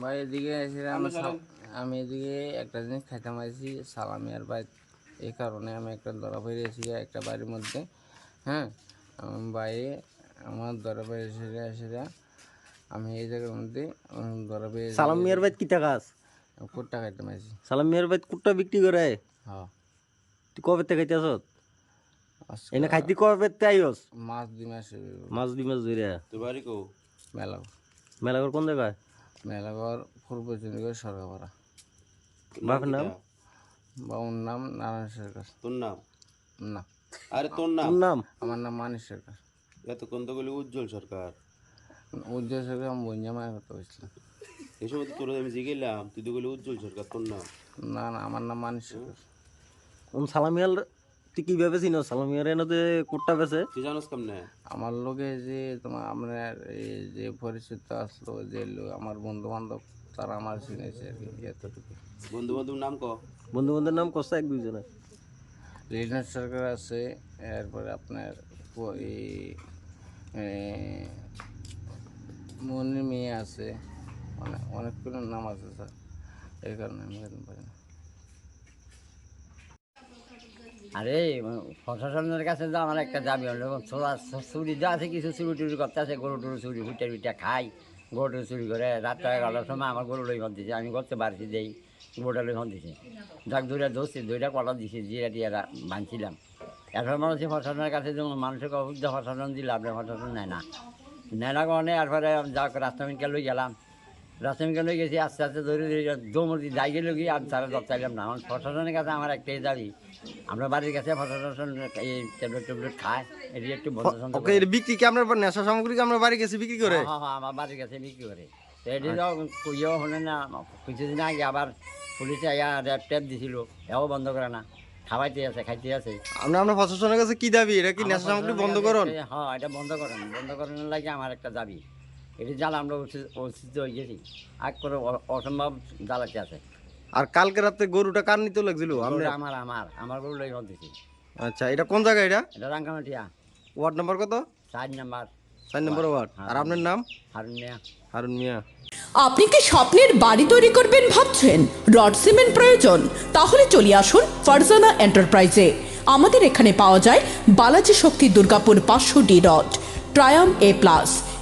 ভাই এদিকে এসে আমি এদিকে একটা জিনিস খাইতে মারছি সালামি আর বাইর এই কারণে আমি একটা ধরা পেয়ে এসে একটা বাড়ির মধ্যে হ্যাঁ? বাইরে আমার ধরা পেয়ে এসে এসে আমি এই জায়গার মধ্যে ধরা পেয়ে সালাম মিয়ার বাইত কিতা কাজ? কোটটা খাইতে মারছি সালাম মিয়ার বাইত কুট্টা বিক্রি করে? হ্যাঁ। তুই কবে থেকে খাইতেছ আজকে এনে খাইতে কবে তে আইস মাছ দুই মাস মাছ দি মাছ ধরে তোর বাড়ি কো? মেলা মেলা কোন জায়গায়? মেলাঘর পূর্ব চন্দ্রগড় সরকারপাড়া বাপের নাম? বাবুর নাম নারায়ণ সরকার। তোর নাম? না। আরে তোর নাম? নাম? আমার নাম মানিস সরকার। এতক্ষণ তো বলি উজ্জ্বল সরকার। উজ্জ্বল সরকার আমি বঞ্জামায় কথা বলছিলাম এসব তো তোর আমি জিগেলাম তুই তো বলি উজ্জ্বল সরকার তোর নাম? না না আমার নাম মানিস সরকার। সালামিয়াল তুই কীভাবে চিনো সালামিয়ার এনে তো কুট্টা বেছে। তুই জানোস কেমনে? আমার লোকে যে তোমার আপনার এই যে পরিচিত আসলো যে লোক আমার বন্ধু বান্ধব তারা আমার চিনেছে আর কি এতটুকু। বন্ধু বান্ধব নাম ক? বন্ধু বান্ধবের নাম কষ্ট এক দুইজনে লিডনাথ সরকার আছে এরপরে আপনার প- এই এ, মনির মেয়ে আছে অনেক অনেকগুলো নাম আছে স্যার এই কারণে আমি বলতে পারি না। আরে, প্রশাসনের কাছে তো আমার একটা দাবি হলো ছোড়া চুরি যা আছে কিছু চুরি টুরি করতে আছে, গরু টরু চুরি ফুটে ফুটে খাই, গরু টরু চুরি করে রাতটা এগারোটার সময় আমার গরু লই দিছে আমি করতে পারছি দেই গরুটা লই দিছে যাক, দুইটা ধরছি, দুইটা কলা দিছি, জিরা টিয়া বাঁধছিলাম। এখন মানুষ প্রশাসনের কাছে যেমন মানুষের অবুদ্ধ প্রশাসন দিলে, আপনার প্রশাসন নেয় না। নেয় না কারণে এরপরে যাক, রাস্তামিনকে লই গেলাম। রাস্তামিনকে লই গেছি আস্তে আস্তে ধরে ধরে দৌড়ি যাই গেলে গিয়ে আর তারা দরচাইলাম না। আমার প্রশাসনের কাছে আমার একটাই দাবি আমরা বাড়ির কাছে প্রশাসন এই ট্যাবলেট ট্যাবলেট খায় এটি একটু ওকে এর বিক্রি কি আমরা নেশা সামগ্রী কি আমরা বাড়ি গেছি বিক্রি করে? হ্যাঁ হ্যাঁ আমার বাড়ির কাছে বিক্রি করে। তো এটি তো ইয়েও হলে না কিছুদিন আগে আবার পুলিশে র্যাপ ট্যাপ দিছিল এও বন্ধ করে না খাওয়াইতে আছে খাইতে আছে। আমরা আমরা প্রশাসনের কাছে কি দাবি? এটা কি নেশা সামগ্রী বন্ধ করুন? হ্যাঁ এটা বন্ধ করেন। বন্ধ করানোর লাগে আমার একটা দাবি। এটি জ্বালা আমরা অসিদ্ধ হয়ে গেছি। আর করে অসম্ভব জ্বালাতে আছে। আর কালকে রাতে গরুটা কার নিতে লাগছিল? আমার আমার আমার। গরু লই দিছি আচ্ছা এটা কোন জায়গা এটা? এটা রাঙ্গামাটিয়া। ওয়ার্ড নাম্বার কত? চার নাম্বার। চার নম্বর ওয়ার্ড। আর আপনার নাম? হারুন মিয়া। হারুন মিয়া। আপনি কি স্বপ্নের বাড়ি তৈরি করবেন ভাবছেন? রড সিমেন্ট প্রয়োজন। তাহলে চলে আসুন ফারজানা এন্টারপ্রাইজে। আমাদের এখানে পাওয়া যায় বালাজি শক্তি দুর্গাপুর পাঁচশো ডি রড ট্রায়াম এ প্লাস।